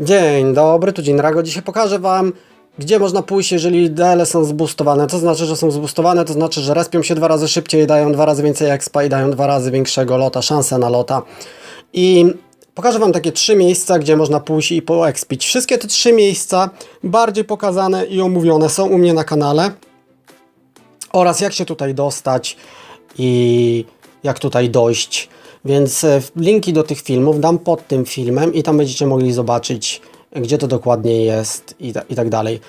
Dzień dobry, tu Dzień Rago. Dzisiaj pokażę Wam, gdzie można pójść, jeżeli DL są zboostowane. To znaczy, że są zboostowane, to znaczy, że respią się dwa razy szybciej, dają dwa razy więcej expa i dają dwa razy większego lota, szansę na lota. I pokażę Wam takie trzy miejsca, gdzie można pójść i poexpić. Wszystkie te trzy miejsca bardziej pokazane i omówione są u mnie na kanale oraz jak się tutaj dostać i jak tutaj dojść. Więc e, linki do tych filmów dam pod tym filmem i tam będziecie mogli zobaczyć, gdzie to dokładnie jest i, ta, i tak dalej.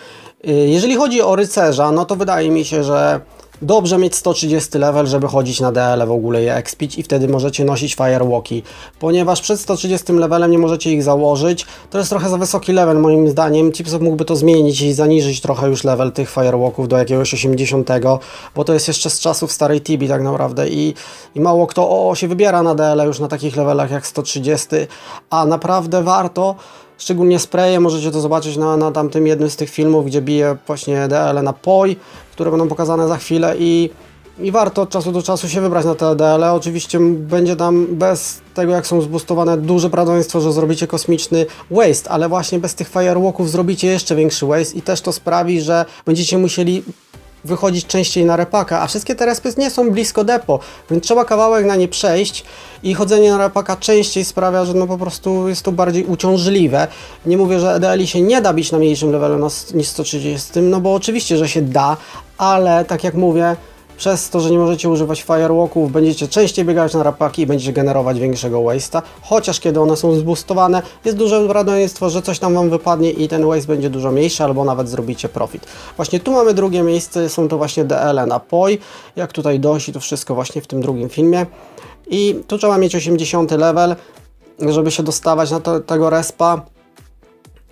Y, Jeżeli chodzi o rycerza, no to wydaje mi się, że dobrze mieć 130 level, żeby chodzić na DL w ogóle je expić i wtedy możecie nosić firewalki, ponieważ przed 130 levelem nie możecie ich założyć. To jest trochę za wysoki level moim zdaniem. Chipsop mógłby to zmienić i zaniżyć trochę już level tych firewalków do jakiegoś 80, bo to jest jeszcze z czasów starej Tibi tak naprawdę i, i mało kto o, się wybiera na DL już na takich levelach jak 130, a naprawdę warto Szczególnie spraye, możecie to zobaczyć na, na tamtym jednym z tych filmów, gdzie bije właśnie DL na POI, które będą pokazane za chwilę i, i warto od czasu do czasu się wybrać na te DL. Oczywiście będzie tam bez tego jak są zboostowane duże prawdopodobieństwo, że zrobicie kosmiczny waste, ale właśnie bez tych firewalków zrobicie jeszcze większy waste i też to sprawi, że będziecie musieli wychodzić częściej na repaka, a wszystkie te respy nie są blisko depo, więc trzeba kawałek na nie przejść i chodzenie na repaka częściej sprawia, że no po prostu jest to bardziej uciążliwe. Nie mówię, że EDL się nie da bić na mniejszym levelu niż 130, no bo oczywiście, że się da, ale tak jak mówię, przez to, że nie możecie używać firewalków, będziecie częściej biegać na rapaki i będziecie generować większego waste'a, chociaż kiedy one są zboostowane, jest duże prawdopodobieństwo, że coś tam Wam wypadnie i ten waste będzie dużo mniejszy, albo nawet zrobicie profit. Właśnie tu mamy drugie miejsce, są to właśnie DL na POI, jak tutaj dojść i to wszystko właśnie w tym drugim filmie. I tu trzeba mieć 80 level, żeby się dostawać na to, tego respa.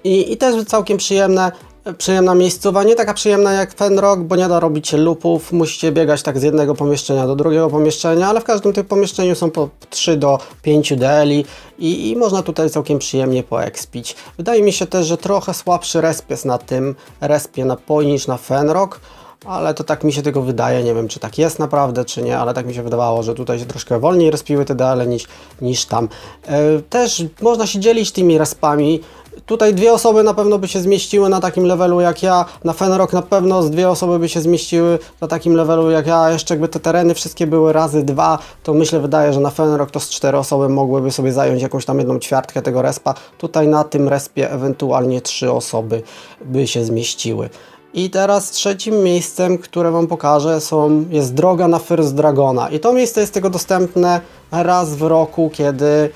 I, I też całkiem przyjemne, przyjemna miejscowa, nie taka przyjemna jak Fenrock, bo nie da robić lupów, musicie biegać tak z jednego pomieszczenia do drugiego pomieszczenia, ale w każdym tym pomieszczeniu są po 3 do 5 DLi i, i można tutaj całkiem przyjemnie poekspić. Wydaje mi się też, że trochę słabszy resp jest na tym respie na Poi niż na Fenrock, ale to tak mi się tego wydaje, nie wiem czy tak jest naprawdę, czy nie, ale tak mi się wydawało, że tutaj się troszkę wolniej respiły te DL niż, niż tam. E, Też można się dzielić tymi respami. Tutaj dwie osoby na pewno by się zmieściły na takim levelu jak ja, na Fenrock na pewno z dwie osoby by się zmieściły na takim levelu jak ja, jeszcze jakby te tereny wszystkie były razy dwa, to myślę wydaje, że na Fenrock to z cztery osoby mogłyby sobie zająć jakąś tam jedną ćwiartkę tego respa. Tutaj na tym respie ewentualnie trzy osoby by się zmieściły. I teraz trzecim miejscem, które Wam pokażę, są, jest droga na First Dragona. I to miejsce jest tylko dostępne raz w roku, kiedy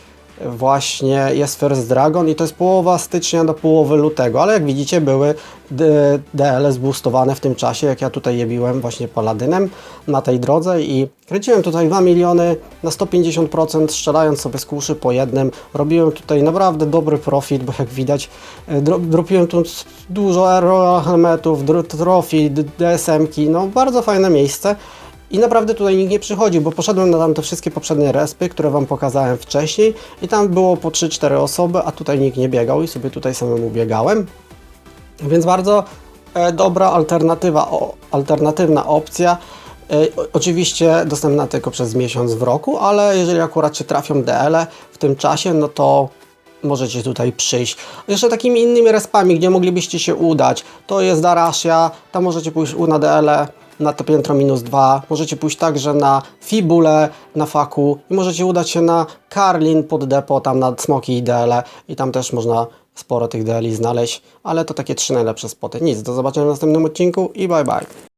właśnie jest First Dragon i to jest połowa stycznia do połowy lutego, ale jak widzicie były DL zboostowane w tym czasie, jak ja tutaj je biłem właśnie Paladynem na tej drodze i kręciłem tutaj 2 miliony na 150% strzelając sobie z kuszy po jednym. Robiłem tutaj naprawdę dobry profit, bo jak widać e, dro- dropiłem tu dużo aero helmetów, d- DSM-ki, no bardzo fajne miejsce. I naprawdę tutaj nikt nie przychodził, bo poszedłem na tamte wszystkie poprzednie respy, które Wam pokazałem wcześniej i tam było po 3-4 osoby, a tutaj nikt nie biegał i sobie tutaj samemu biegałem. Więc bardzo e, dobra alternatywa, o, alternatywna opcja. E, oczywiście dostępna tylko przez miesiąc w roku, ale jeżeli akurat się trafią DL w tym czasie, no to możecie tutaj przyjść. Jeszcze takimi innymi respami, gdzie moglibyście się udać, to jest Darashia, tam możecie pójść na DL na to piętro minus 2, możecie pójść także na Fibule, na Faku i możecie udać się na Karlin pod depo, tam na Smoki i DL i tam też można sporo tych DL znaleźć, ale to takie trzy najlepsze spoty. Nic, do zobaczenia w następnym odcinku i bye bye.